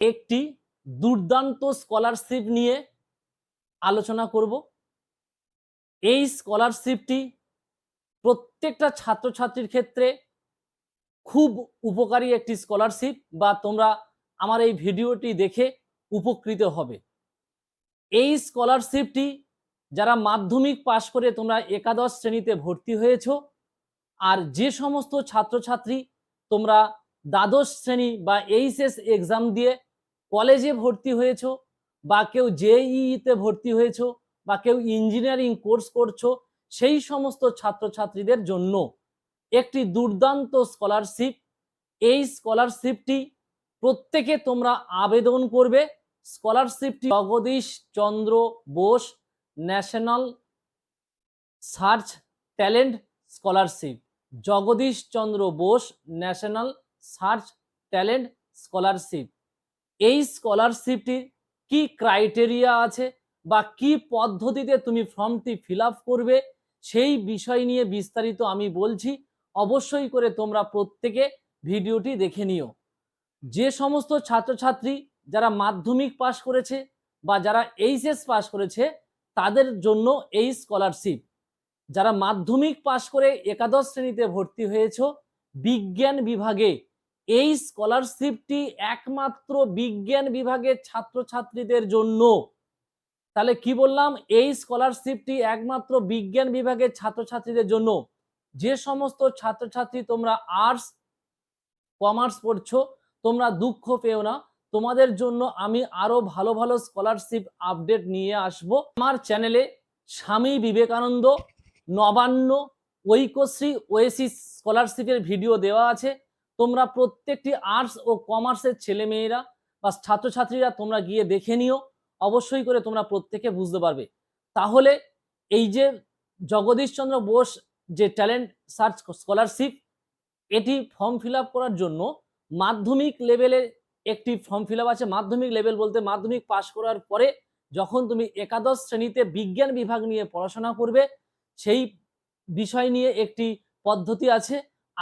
একটি দুর্দান্ত স্কলারশিপ নিয়ে আলোচনা করব। এই স্কলারশিপটি প্রত্যেকটা ছাত্রছাত্রীর ক্ষেত্রে খুব উপকারী একটি স্কলারশিপ বা তোমরা আমার এই ভিডিওটি দেখে উপকৃত হবে। এই স্কলারশিপটি যারা মাধ্যমিক পাশ করে তোমরা একাদশ শ্রেণীতে ভর্তি হয়েছো আর যে সমস্ত ছাত্রছাত্রী তোমরা দ্বাদশ শ্রেণি বা এইচএস এক্সাম দিয়ে কলেজে ভর্তি হয়েছো বা কেউ জেইতে ভর্তি হয়েছো বা কেউ ইঞ্জিনিয়ারিং কোর্স করছ, সেই সমস্ত ছাত্রছাত্রীদের জন্য একটি দুর্দান্ত স্কলারশিপ। এই স্কলারশিপটি প্রত্যেকে তোমরা আবেদন করবে। স্কলারশিপটি Jagadish Chandra Bose national search talent scholarship. Jagadish Chandra Bose national search talent scholarship. এই স্কলারশিপটির কি ক্রাইটেরিয়া আছে বা কি পদ্ধতিতে তুমি ফর্মটি ফিল করবে সেই বিষয় নিয়ে বিস্তারিত আমি বলছি। অবশ্যই করে তোমরা প্রত্যেকে ভিডিওটি দেখে নিও। যে সমস্ত ছাত্রছাত্রী যারা মাধ্যমিক পাশ করেছে বা যারা এইচএস পাশ করেছে, তাদের জন্য এই স্কলারশিপ। যারা মাধ্যমিক পাশ করে একাদশ শ্রেণীতে ভর্তি হয়েছ, বিজ্ঞান বিভাগে এই স্কলারশিপটি একমাত্র বিজ্ঞান বিভাগের ছাত্রছাত্রীদের জন্য। তাহলে কি বললাম? এই স্কলারশিপটি একমাত্র বিজ্ঞান বিভাগের ছাত্রছাত্রীদের জন্য। যে সমস্ত ছাত্রছাত্রী তোমরা আর্টস কমার্স পড়ছো, তোমরা দুঃখ পেও না। তোমাদের জন্য আমি আরও ভালো ভালো স্কলারশিপ আপডেট নিয়ে আসব। আমার চ্যানেলে স্বামী বিবেকানন্দ নবান্ন ঐক্যশ্রী ওয়েসিস স্কলারশিপের ভিডিও দেওয়া আছে। তোমরা প্রত্যেকটি আর্টস ও কমার্সের ছেলে মেয়েরা বা ছাত্রছাত্রীরা তোমরা গিয়ে দেখে নিও, অবশ্যই করে তোমরা প্রত্যেকে বুঝতে পারবে। তাহলে এই যে জগদীশচন্দ্র বোস যে ট্যালেন্ট সার্চ স্কলারশিপ এটি ফর্ম ফিল করার জন্য মাধ্যমিক লেভেলের একটি ফর্ম ফিল আছে। মাধ্যমিক লেভেল বলতে মাধ্যমিক পাশ করার পরে যখন তুমি একাদশ শ্রেণীতে বিজ্ঞান বিভাগ নিয়ে পড়াশোনা করবে, সেই বিষয় নিয়ে একটি পদ্ধতি আছে।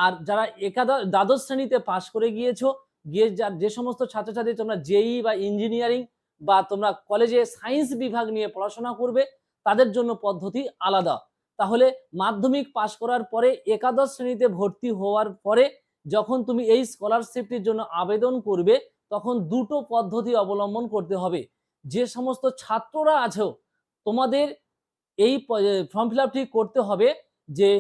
আর যারা একাদশ, দ্বাদশ শ্রেণীতে পাশ করে গিয়েছো, গিয়ে যা, যে সমস্ত ছাত্রছাত্রী তোমরা জেই বা ইঞ্জিনিয়ারিং বা তোমরা কলেজে সায়েন্স বিভাগ নিয়ে পড়াশোনা করবে, তাদের জন্য পদ্ধতি আলাদা। তাহলে মাধ্যমিক পাশ করার পরে একাদশ শ্রেণীতে ভর্তি হওয়ার পরে যখন তুমি এই স্কলারশিপটির জন্য আবেদন করবে, তখন দুটো পদ্ধতি অবলম্বন করতে হবে। যে সমস্ত ছাত্ররা আছো, তোমাদের এই ফর্ম ফিল করতে হবে যে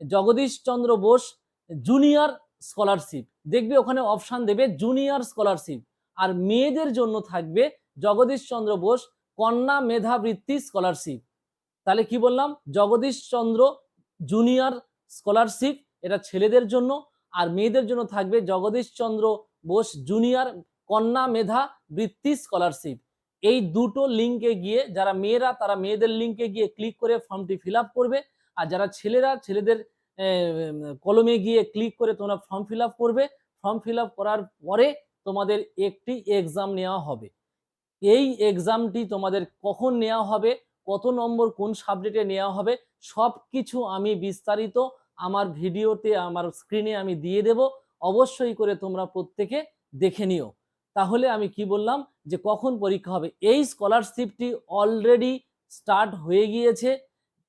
জগদীশ চন্দ্র বোস জুনিয়র স্কলারশিপ দেখবে ওখানে অপশান দেবে জুনিয়র স্কলারশিপ আর মেয়েদের জন্য থাকবে জগদীশ চন্দ্র বোস কন্যা মেধাবৃত্তি স্কলারশিপ তাহলে কি বললাম? জগদীশ চন্দ্র জুনিয়র স্কলারশিপ এটা ছেলেদের জন্য। আর মেয়েদের জন্য থাকবে জগদীশ চন্দ্র বোস জুনিয়র কন্যা মেধা বৃত্তি স্কলারশিপ এই দুটো লিঙ্কে গিয়ে যারা মেয়েরা, তারা মেয়েদের লিঙ্কে গিয়ে ক্লিক করে ফর্মটি ফিল করবে। আর যারা ছেলেরা, ছেলেদের কলমে গিয়ে ক্লিক করে তোমরা ফর্ম ফিল করবে। ফর্ম ফিল করার পরে তোমাদের একটি এক্সাম নেওয়া হবে। এই এক্সামটি তোমাদের কখন নেওয়া হবে, কত নম্বর কোন সাবজেক্টে নেওয়া হবে সব কিছু আমি বিস্তারিত আমার ভিডিওতে, আমার স্ক্রিনে আমি দিয়ে দেব। অবশ্যই করে তোমরা প্রত্যেকে দেখে নিও। তাহলে আমি কি বললাম যে কখন পরীক্ষা হবে? এই স্কলারশিপটি অলরেডি স্টার্ট হয়ে গিয়েছে।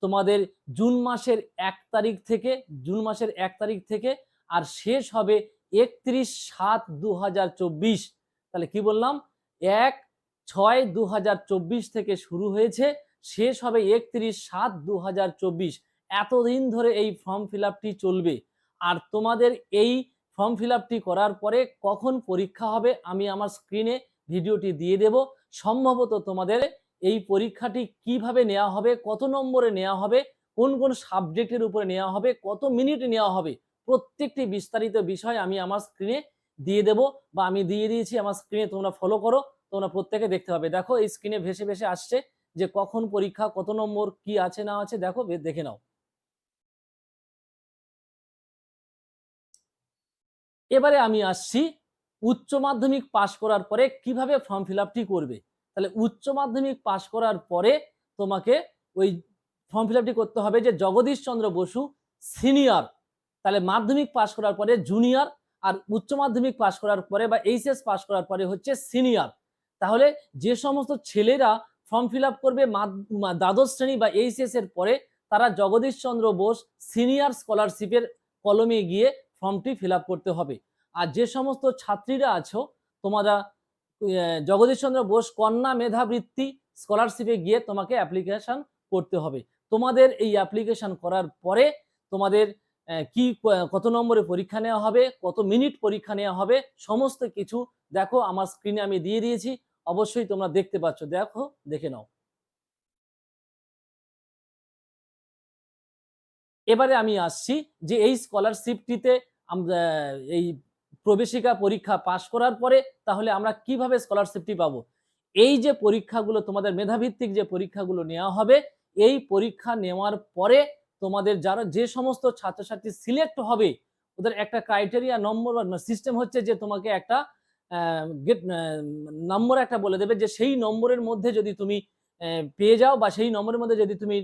তোমাদের জুন মাসের এক তারিখ থেকে, জুন মাসের এক তারিখ থেকে, আর শেষ হবে একত্রিশ সাত দু তাহলে কি বললাম? এক ছয় দু থেকে শুরু হয়েছে, শেষ হবে একত্রিশ সাত দু এতদিন ধরে এই ফর্ম ফিল চলবে। আর তোমাদের এই ফর্ম ফিল করার পরে কখন পরীক্ষা হবে, আমি আমার স্ক্রিনে ভিডিওটি দিয়ে দেব। সম্ভবত তোমাদের এই পরীক্ষাটি কীভাবে নেওয়া হবে, কত নম্বরে নেওয়া হবে, কোন কোন সাবজেক্টের উপরে নেওয়া হবে, কত মিনিট নেওয়া হবে, প্রত্যেকটি বিস্তারিত বিষয় আমি আমার স্ক্রিনে দিয়ে দেব বা আমি দিয়ে দিয়েছি আমার স্ক্রিনে তোমরা ফলো করো, তোমরা প্রত্যেকে দেখতে পাবে। দেখো, এই স্ক্রিনে ভেসে ভেসে আসছে যে কখন পরীক্ষা, কত নম্বর, কি আছে, না আছে, দেখো দেখে নাও। এবারে আমি আসছি, উচ্চ মাধ্যমিক পাশ করার পরে কীভাবে ফর্ম ফিল করবে? তাহলে উচ্চ মাধ্যমিক পাশ করার পরে তোমাকে ওই ফর্ম ফিল করতে হবে যে জগদীশ চন্দ্র বসু সিনিয়র তাহলে মাধ্যমিক পাশ করার পরে জুনিয়র আর উচ্চ মাধ্যমিক পাশ করার পরে বা এইচএস পাশ করার পরে হচ্ছে সিনিয়র তাহলে যে সমস্ত ছেলেরা ফর্ম ফিল করবে দ্বাদশ শ্রেণি বা এইচএস এর পরে তারা জগদীশ চন্দ্র বোস সিনিয়র স্কলারশিপের কলমে গিয়ে ফর্মটি ফিল করতে হবে। আর যে সমস্ত ছাত্রীরা আছো, তোমরা জগদীশ চন্দ্র বোস কন্যা মেধাবৃত্তি স্কলারশিপে গিয়ে তোমাকে অ্যাপ্লিকেশন করতে হবে। তোমাদের এই অ্যাপ্লিকেশন করার পরে তোমাদের কি কত নম্বরে পরীক্ষা নেওয়া হবে, কত মিনিট পরীক্ষা নেওয়া হবে, সমস্ত কিছু দেখো আমার স্ক্রিনে আমি দিয়ে দিয়েছি। অবশ্যই তোমরা দেখতে পাচ্ছ। দেখো, দেখে নাও। এবারে আমি আসছি যে এই স্কলারশিপটিতে আমরা এই প্রবেশিকা পরীক্ষা পাশ করার পরে তাহলে আমরা কীভাবে স্কলারশিপটি পাবো? এই যে পরীক্ষাগুলো, তোমাদের মেধাভিত্তিক যে পরীক্ষাগুলো নেওয়া হবে, এই পরীক্ষা নেওয়ার পরে তোমাদের যারা যে সমস্ত ছাত্রছাত্রী সিলেক্ট হবে, ওদের একটা ক্রাইটেরিয়া নম্বর সিস্টেম হচ্ছে যে তোমাকে একটা গেট নম্বর একটা বলে দেবে যে সেই নম্বরের মধ্যে যদি তুমি পেয়ে যাও বা সেই নম্বরের মধ্যে যদি তুমি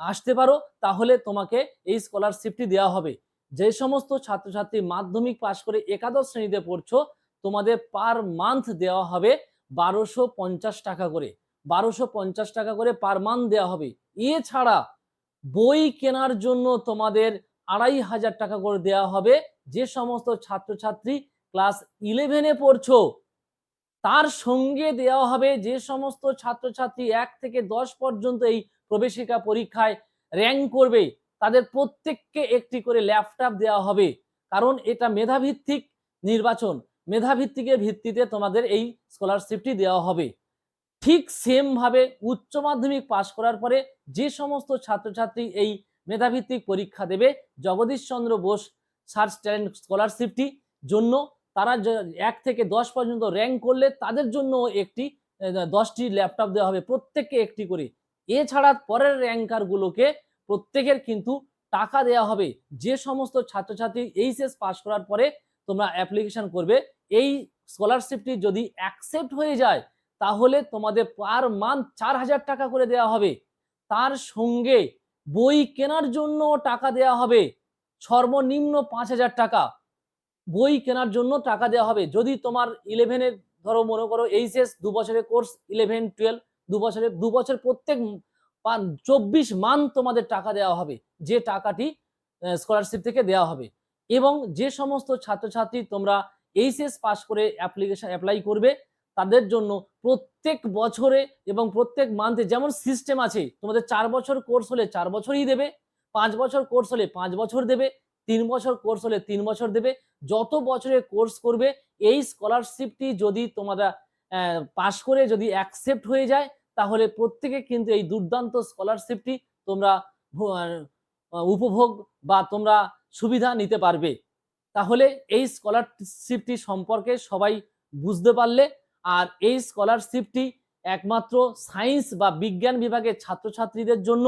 আসতে পারো, তাহলে তোমাকে এই স্কলারশিপটি দেওয়া হবে। যে সমস্ত ছাত্রছাত্রী মাধ্যমিক পাশ করে একাদশ শ্রেণীতে পড়ছো, তোমাদের পার মান্থ দেওয়া হবে বারোশো পঞ্চাশ টাকা করে। বারোশো পঞ্চাশ টাকা করে পার মান্থ দেওয়া হবে। এছাড়া বই কেনার জন্য তোমাদের আড়াই হাজার টাকা করে দেওয়া হবে। যে সমস্ত ছাত্রছাত্রী ক্লাস ইলেভেনে পড়ছো, তার সঙ্গে দেওয়া হবে যে সমস্ত ছাত্রছাত্রী এক থেকে দশ পর্যন্ত এই প্রবেশিকা পরীক্ষায় র্যাঙ্ক করবে। তাদের প্রত্যেককে একটি করে ল্যাপটপ দেওয়া হবে। কারণ এটা মেধাভিত্তিক নির্বাচন। মেধাভিত্তিকের ভিত্তিতে তোমাদের এই স্কলারশিপটি দেওয়া হবে। ঠিক সেম ভাবে উচ্চ মাধ্যমিক পাশ করার পরে যে সমস্ত ছাত্রছাত্রী এই মেধাভিত্তিক পরীক্ষা দেবে জগদীশ চন্দ্র বোস সার্চ ট্যালেন্ট স্কলারশিপটি জন্য তারা এক থেকে দশ পর্যন্ত র্যাঙ্ক করলে তাদের জন্য একটি দশটি ল্যাপটপ দেওয়া হবে, প্রত্যেককে একটি করে। এছাড়া পরের র্যাঙ্কারগুলোকে প্রত্যেকের কিন্তু টাকা দেওয়া হবে। যে সমস্ত ছাত্রছাত্রী এইচএস পাস করার পরে তোমরা অ্যাপ্লিকেশন করবে, এই স্কলারশিপটি যদি অ্যাকসেপ্ট হয়ে যায়, তাহলে তোমাদের পার মান্থ চার হাজার টাকা করে দেওয়া হবে। তার সঙ্গে বই কেনার জন্য টাকা দেওয়া হবে, সর্বনিম্ন পাঁচ হাজার টাকা। বই কেনার জন্য টাকা দেওয়া হবে। যদি তোমার ইলেভেনের ধরো মনে করো, এইচএস দু বছরের কোর্স ইলেভেন টুয়েলভ দু বছরের, দু বছর প্রত্যেক চব্বিশ মান্থ তোমাদের টাকা দেওয়া হবে। যে টাকাটি স্কলারশিপ থেকে দেওয়া হবে। এবং যে সমস্ত ছাত্রছাত্রী তোমরা এইচএস পাস করে অ্যাপ্লিকেশন অ্যাপ্লাই করবে, তাদের জন্য প্রত্যেক বছরে এবং প্রত্যেক মান্থে যেমন সিস্টেম আছে, তোমাদের চার বছর কোর্স হলে চার বছরই দেবে, পাঁচ বছর কোর্স হলে পাঁচ বছর দেবে, তিন বছর কোর্স হলে তিন বছর দেবে, যত বছরের কোর্স করবে, এই স্কলারশিপটি যদি তোমরা পাশ করে যদি অ্যাকসেপ্ট হয়ে যায় তাহলে প্রত্যেকে কিন্তু এই দুর্দান্ত স্কলারশিপটি তোমরা উপভোগ বা তোমরা সুবিধা নিতে পারবে। তাহলে এই স্কলারশিপটি সম্পর্কে সবাই বুঝতে পারলে, আর এই স্কলারশিপটি একমাত্র সায়েন্স বা বিজ্ঞান বিভাগের ছাত্রছাত্রীদের জন্য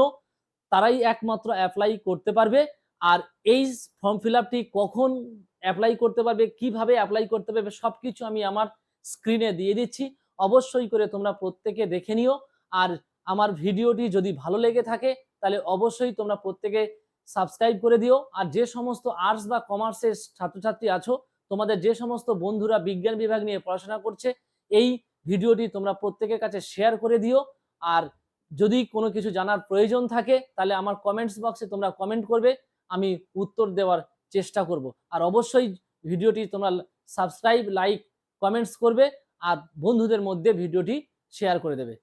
তারাই একমাত্র অ্যাপ্লাই করতে পারবে। আর এই ফর্ম ফিল কখন অ্যাপ্লাই করতে পারবে, কীভাবে অ্যাপ্লাই করতে পারবে সব কিছু আমি আমার স্ক্রিনে দিয়ে দিচ্ছি। অবশ্যই করে তোমরা প্রত্যেকে দেখে নিও। আর আমার ভিডিওটি যদি ভালো লেগে থাকে, তাহলে অবশ্যই তোমরা প্রত্যেকে সাবস্ক্রাইব করে দিও। আর যে সমস্ত আর্টস বা কমার্সের ছাত্রছাত্রী আছো, তোমাদের যে সমস্ত বন্ধুরা বিজ্ঞান বিভাগ নিয়ে পড়াশোনা করছে, এই ভিডিওটি তোমরা প্রত্যেকের কাছে শেয়ার করে দিও। আর যদি কোনো কিছু জানার প্রয়োজন থাকে, তাহলে আমার কমেন্টস বক্সে তোমরা কমেন্ট করবে, আমি উত্তর দেওয়ার চেষ্টা করব। আর অবশ্যই ভিডিওটি তোমরা সাবস্ক্রাইব লাইক কমেন্টস করবে। আর বন্ধুদের মধ্যে ভিডিওটি শেয়ার করে দেবে।